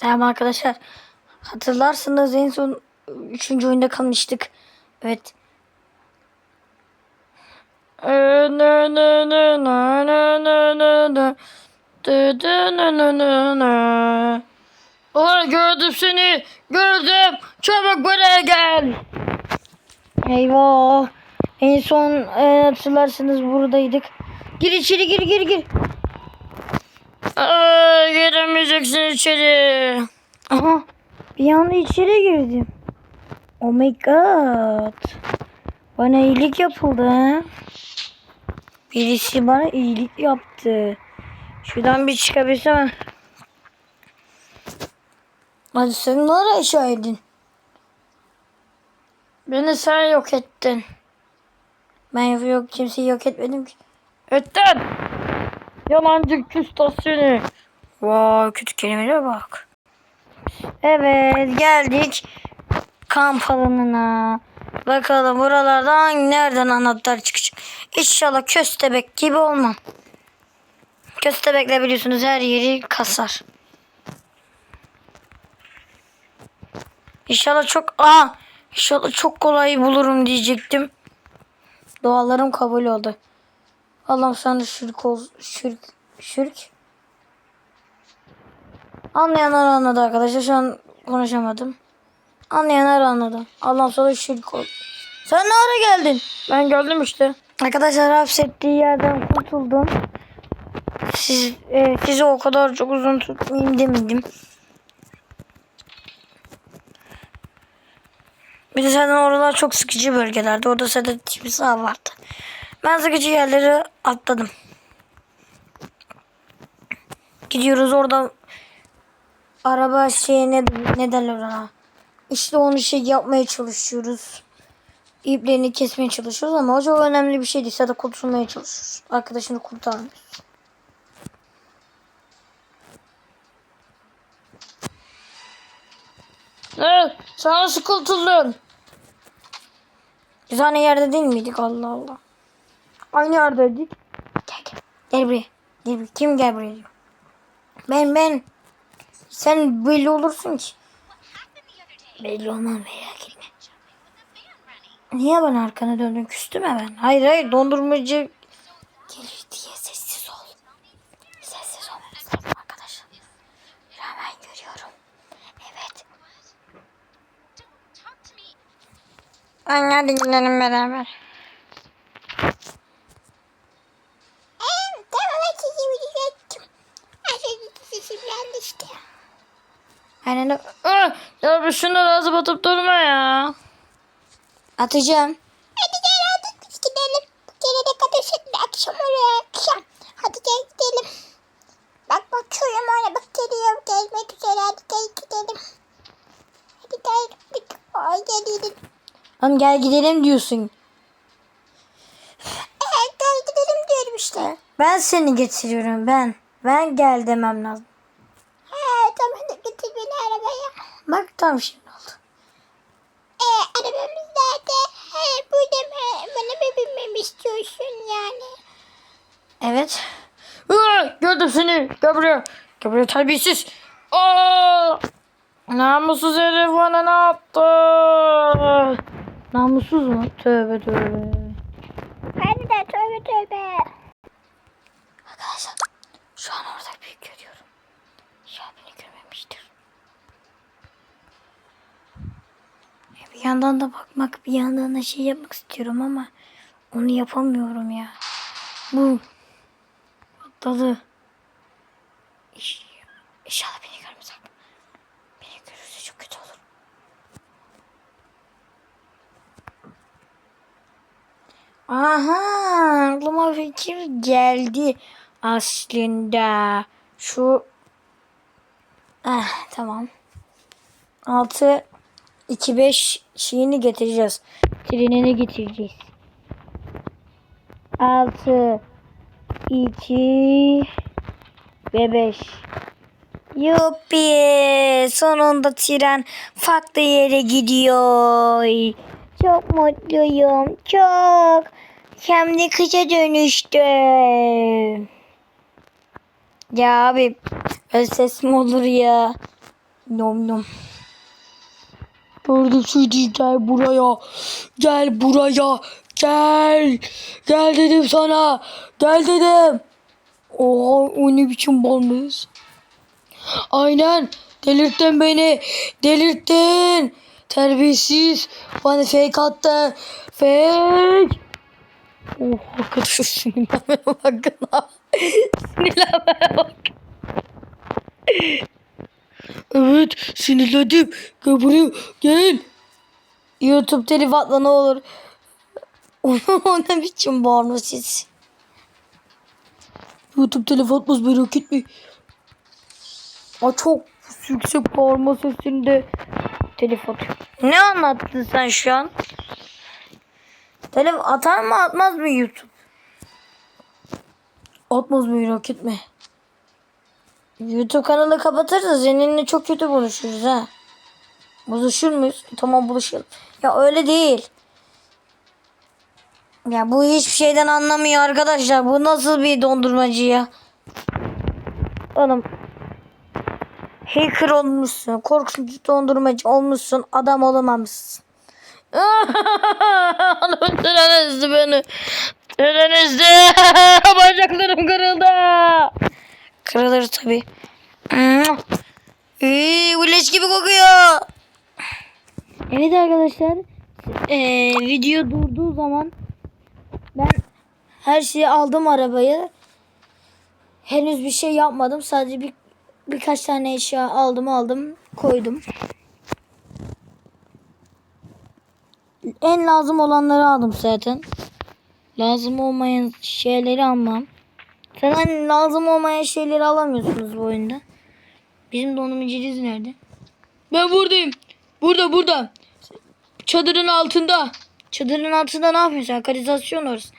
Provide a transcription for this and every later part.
Tamam arkadaşlar. Hatırlarsınız en son 3. oyunda kalmıştık. Evet. Oha gördüm seni. Gördüm. Çabuk buraya gel. Eyvah. En son e, hatırlarsınız buradaydık. Gir içeri gir gir gir. Giremeyeceksin içeri. Aha. Bir anda içeri girdim. Oh my god. Bana iyilik yapıldı. Birisi bana iyilik yaptı. Şuradan bir çıkabilsem. Hadi sen ne ara aşağı? Beni sen yok ettin. Ben yok kimseyi yok etmedim ki. Ettin. Yalancı küstah seni. Vay kötü kelimelere bak. Evet geldik kamp alanına. Bakalım buralardan nereden anahtar çıkacak. İnşallah köstebek gibi olmam. Köstebekle biliyorsunuz her yeri kasar. İnşallah çok aa inşallah çok kolay bulurum diyecektim. Dualarım kabul oldu. Allah'ım de şirk ol şirk şirk. Anlayanlar anladı arkadaşlar. Şu an konuşamadım. Anlayanlar anladı. Allah'ım sana şirk ol. Sen ne ara geldin? Ben geldim işte. Arkadaşlar hapsettiği yerden kurtuldum. Siz, e, sizi o kadar çok uzun tutmayayım demedim. Bir de zaten oralar çok sıkıcı bölgelerdi. Orada zaten timsah vardı. Ben sıkıcı yerleri atladım. Gidiyoruz orada araba şey ne, derler ona. İşte onu şey yapmaya çalışıyoruz. İplerini kesmeye çalışıyoruz ama o önemli bir şey değil. Sadece kurtulmaya çalışıyoruz. Arkadaşını kurtarmıyoruz. Evet, sen nasıl kurtuldun? Biz aynı yerde değil miydik Allah Allah. Aynı yerdeydik. Gel gel. Gel buraya. Gel buraya. Kim gel buraya diyor. Ben ben. Sen belli olursun ki. Belli olmam merak etme. Niye bana arkana döndün? Küstüm ben. Hayır hayır dondurmacı gelir diye sessiz ol. Sessiz olmamız lazım arkadaşlar. Hemen görüyorum. Evet. Hadi gidelim beraber. Aynen öyle. Ah, Ya bir şunları ağzıma atıp durma ya. Atacağım. Hadi gel hadi biz gidelim. Gelene kadar şimdi akşam oluyor akşam. Hadi gel gidelim. Bak bakıyorum ona bak geliyor gelmek üzere hadi gel gidelim. Hadi gel gittik. Ay gidelim. Oğlum gel gidelim diyorsun. Evet gel gidelim diyorum işte. Ben seni getiriyorum ben. Ben gel demem lazım. He tamam hadi getir beni arabaya. Bak tam şimdi oldu. E arabamız nerede? He burada mı? Bana mı binmemi istiyorsun yani? Evet. Aa, gördüm seni. Gel buraya. Gel buraya terbiyesiz. Aa! Namussuz herif bana ne yaptı? Namussuz mu? Tövbe tövbe. Hadi de tövbe tövbe. Arkadaşlar şu an orada büyük görüyorum. Ya beni görmemiştir. Ya Bir yandan da bakmak bir yandan da şey yapmak istiyorum ama onu yapamıyorum ya. Bu atladı. İş, inşallah beni görmez. Beni görürse çok kötü olur. Aha aklıma fikir geldi aslında. Şu ah tamam. 6 2 5 şeyini getireceğiz. Trenini getireceğiz. 6 2 ve 5 Yuppi sonunda tren farklı yere gidiyor. Çok mutluyum. Çok. Hem de kışa dönüştü. Ya abi öyle ses mi olur ya? Nom nom. Gördüm seni gel buraya. Gel buraya. Gel. Gel dedim sana. Gel dedim. Oha o ne biçim balmış. Aynen. Delirttin beni. Delirttin. Terbiyesiz. Bana fake attı. Fake. Oh arkadaşım sinirlenmeye bakın ha. Sinirlenmeye bak. Evet sinirlendim. Gel buraya gel. YouTube telif atla ne olur. o ne biçim bağırma siz. YouTube telif atmaz merak etme. O çok yüksek bağırma sesinde telif atıyor. Ne anlattın sen şu an? Telif atar mı atmaz mı YouTube? Atmaz merak etme. YouTube kanalı kapatırsa seninle çok kötü buluşuruz ha. Buluşur muyuz? Tamam buluşalım. Ya öyle değil. Ya bu hiçbir şeyden anlamıyor arkadaşlar. Bu nasıl bir dondurmacı ya? Oğlum. Hacker olmuşsun. Korkunç dondurmacı olmuşsun. Adam olamamışsın. Tren ezdi beni. Tren ezdi. Bacaklarım kırıldı. Kırılır tabi. Ee, bu leş gibi kokuyor. Evet arkadaşlar. Ee, video durduğu zaman ben her şeyi aldım arabaya. Henüz bir şey yapmadım. Sadece bir birkaç tane eşya aldım aldım koydum. En lazım olanları aldım zaten. Lazım olmayan şeyleri almam. Zaten lazım olmayan şeyleri alamıyorsunuz bu oyunda. Bizim dondurmacıyız nerede? Ben buradayım. Burada burada. Çadırın altında. Çadırın altında ne yapıyorsun? sen? Kanalizasyon orası.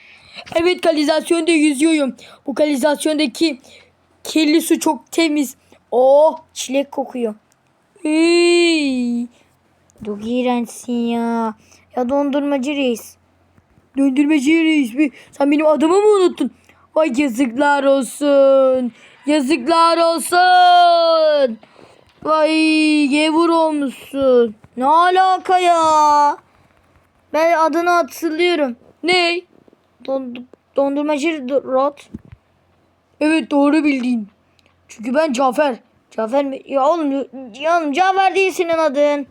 Evet kanalizasyonda yüzüyorum. Bu kanalizasyondaki kirli su çok temiz. Oh çilek kokuyor. Hey. Çok iğrençsin ya. Ya dondurmacı reis. Dondurmacı reis mi? Sen benim adımı mı unuttun? Vay yazıklar olsun. Yazıklar olsun. Vay gevur olmuşsun. Ne alaka ya? Ben adını hatırlıyorum. Ne? Don, dondurmacı Rot. Evet doğru bildin. Çünkü ben Cafer. Cafer mi? Ya oğlum, ya oğlum Cafer değil senin adın.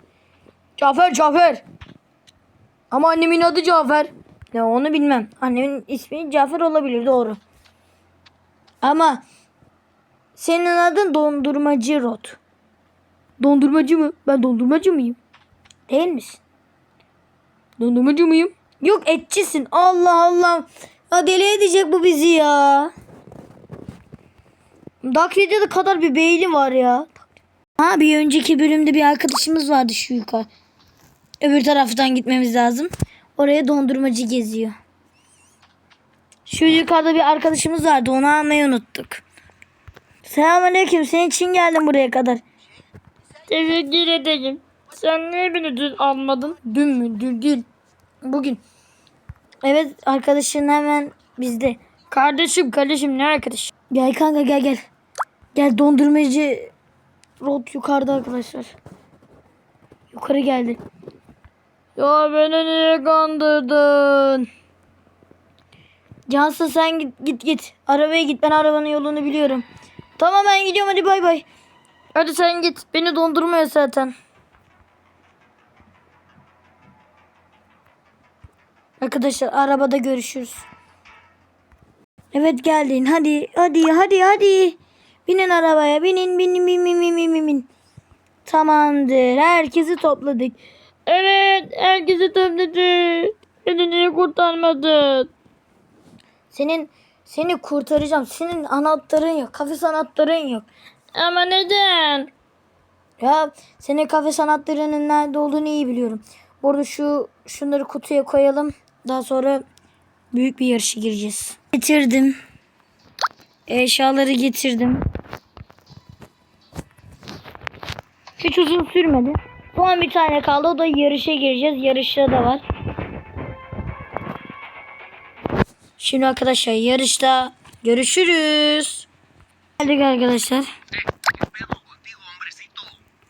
Cafer Cafer. Ama annemin adı Cafer. Ya onu bilmem. Annemin ismi Cafer olabilir doğru. Ama senin adın dondurmacı Rot. Dondurmacı mı? Ben dondurmacı mıyım? Değil misin? Dondurmacı mıyım? Yok etçisin. Allah Allah. Ya deli edecek bu bizi ya. Dark Riddle'da kadar bir beyni var ya. Ha bir önceki bölümde bir arkadaşımız vardı şu yukarı. Öbür taraftan gitmemiz lazım. Oraya dondurmacı geziyor. Şu yukarıda bir arkadaşımız vardı. Onu almayı unuttuk. Selamünaleyküm. Senin için geldim buraya kadar. Teşekkür ederim. Sen niye beni dün almadın? Dün mü? Dün değil. Bugün. Evet arkadaşın hemen bizde. Kardeşim kardeşim ne arkadaş? Gel kanka gel gel. Gel dondurmacı Rot yukarıda arkadaşlar. Yukarı geldi. Ya beni niye kandırdın? Cansın sen git git git. Arabaya git ben arabanın yolunu biliyorum. Tamam ben gidiyorum hadi bay bay. Hadi sen git. Beni dondurmuyor zaten. Arkadaşlar arabada görüşürüz. Evet geldin. Hadi hadi hadi hadi. Binin arabaya. Binin binin binin binin binin. Tamamdır. Herkesi topladık. Evet herkesi topladı. Beni niye kurtarmadın? Senin seni kurtaracağım. Senin anahtarın yok. Kafes anahtarın yok. Ama neden? Ya senin kafe sanatlarının nerede olduğunu iyi biliyorum. Burada şu şunları kutuya koyalım. Daha sonra büyük bir yarışa gireceğiz. Getirdim. Eşyaları getirdim. Hiç uzun sürmedi. Son bir tane kaldı. O da yarışa gireceğiz. Yarışta da var. Şimdi arkadaşlar yarışta görüşürüz. Geldik arkadaşlar.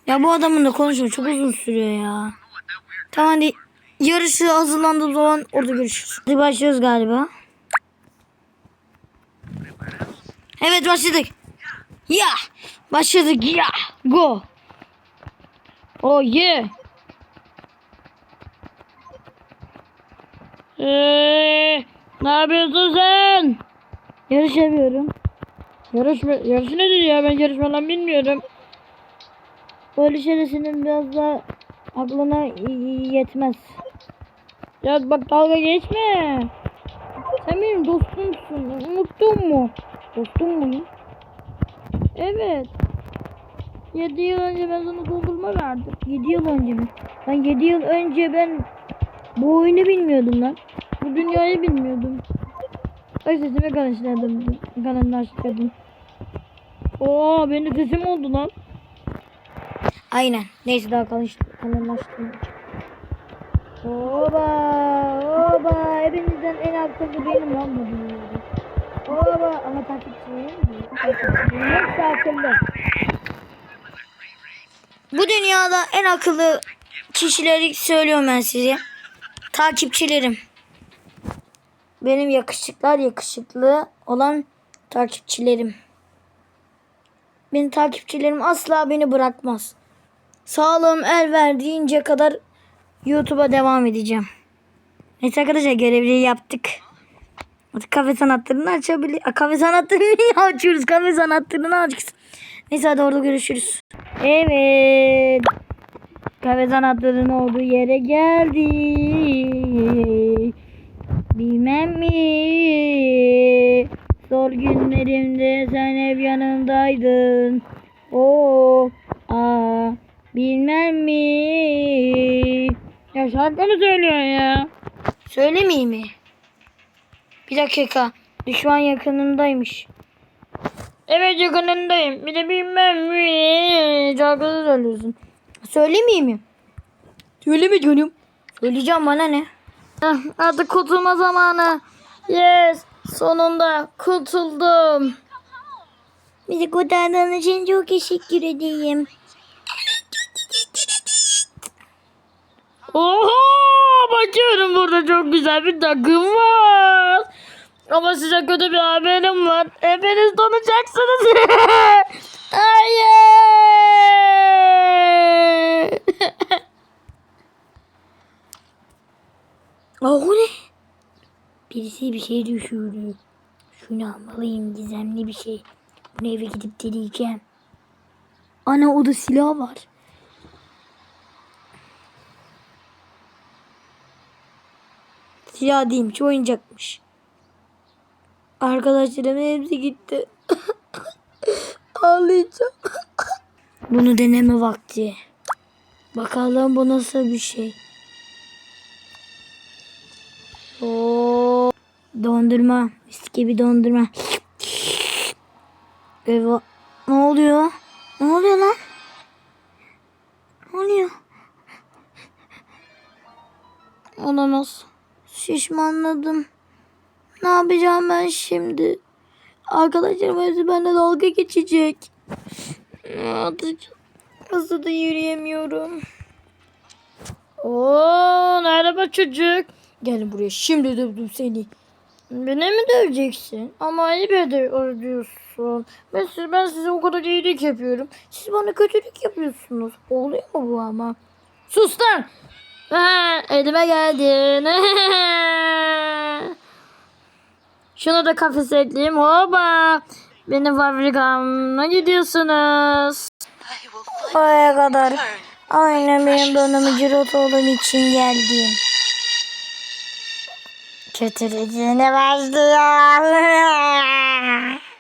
Ya bu adamın da konuşma çok uzun sürüyor ya. Tamam hadi yarışı hazırlandığı zaman orada görüşürüz. Hadi başlıyoruz galiba. Evet başladık. Ya başladık ya go. Oh yeah. Eee, ne yapıyorsun sen? Yarış yapıyorum. Yarış mı? Yarış nedir ya? Ben yarış falan bilmiyorum. Böyle şeyler senin biraz da aklına yetmez. Ya bak dalga geçme. Sen benim dostumsun. Unuttun mu? Dostum muyum? Evet. 7 yıl önce ben sana dondurma verdim. 7 yıl önce mi? Ben 7 yıl önce ben bu oyunu bilmiyordum lan. Bu dünyayı bilmiyordum. Ay sesimi karıştırdım. Karıştırdım. Oo benim sesim oldu lan. Aynen. Neyse daha kalınlaştırdım. Oba oba hepinizden en akıllı benim lan bu dünyada. Oba ama değil. Takipçilerim hepsi akıllı. Bu dünyada en akıllı kişileri söylüyorum ben size. Takipçilerim. Benim yakışıklar yakışıklı olan takipçilerim. Benim takipçilerim asla beni bırakmaz. Sağlığım el verdiğince kadar YouTube'a devam edeceğim. Neyse arkadaşlar görevliyi yaptık. Artık kafe sanatlarını açabilir. Kafe sanatlarını niye açıyoruz? Kafe sanatlarını açıyoruz. Neyse hadi orada görüşürüz. Evet. Kafe sanatlarının olduğu yere geldik. Bilmem mi? Zor günlerimde sen hep yanımdaydın. Oo, aa, bilmem mi? Ya şarkı mı söylüyorsun ya? Söylemeyeyim mi? Bir dakika. Düşman yakınındaymış. Evet yakınındayım. Bir de bilmem mi. Şarkıda söylüyorsun. Söylemeyeyim mi? Söyleme canım. Söyleyeceğim bana ne? Artık kurtulma zamanı. Yes. Sonunda kurtuldum. Bizi kurtardığın için çok teşekkür edeyim. Oha! Bakıyorum burada çok güzel bir takım var. Ama size kötü bir haberim var. Hepiniz donacaksınız. Hayır. Aa, o ne? Birisi bir şey düşürdü. Şunu almalıyım gizemli bir şey. Bunu eve gidip deneyeceğim. Ana o da silah var. Silah değilmiş oyuncakmış. Arkadaşlarımın hepsi gitti. Ağlayacağım. Bunu deneme vakti. Bakalım bu nasıl bir şey. Oo, dondurma. Mis gibi dondurma. Eyvah. Ne oluyor? Ne oluyor lan? Ne oluyor? Olamaz. Şişmanladım. Ne yapacağım ben şimdi? Arkadaşlarım hepsi benimle dalga geçecek. Yapacağım? Hızlı da yürüyemiyorum. Oo, merhaba çocuk. Gel buraya şimdi dövdüm seni. Beni mi döveceksin? Ama ayıp ediyorsun. Ben, size, ben size o kadar iyilik yapıyorum. Siz bana kötülük yapıyorsunuz. Oluyor mu bu ama? Sus lan! Ha, elime geldin. Şunu da kafese ekleyeyim. Hoba! Benim fabrikamla gidiyorsunuz. Oraya kadar aynen benim dönemi cirot olduğum için geldim. Kötülüğüne başlıyor.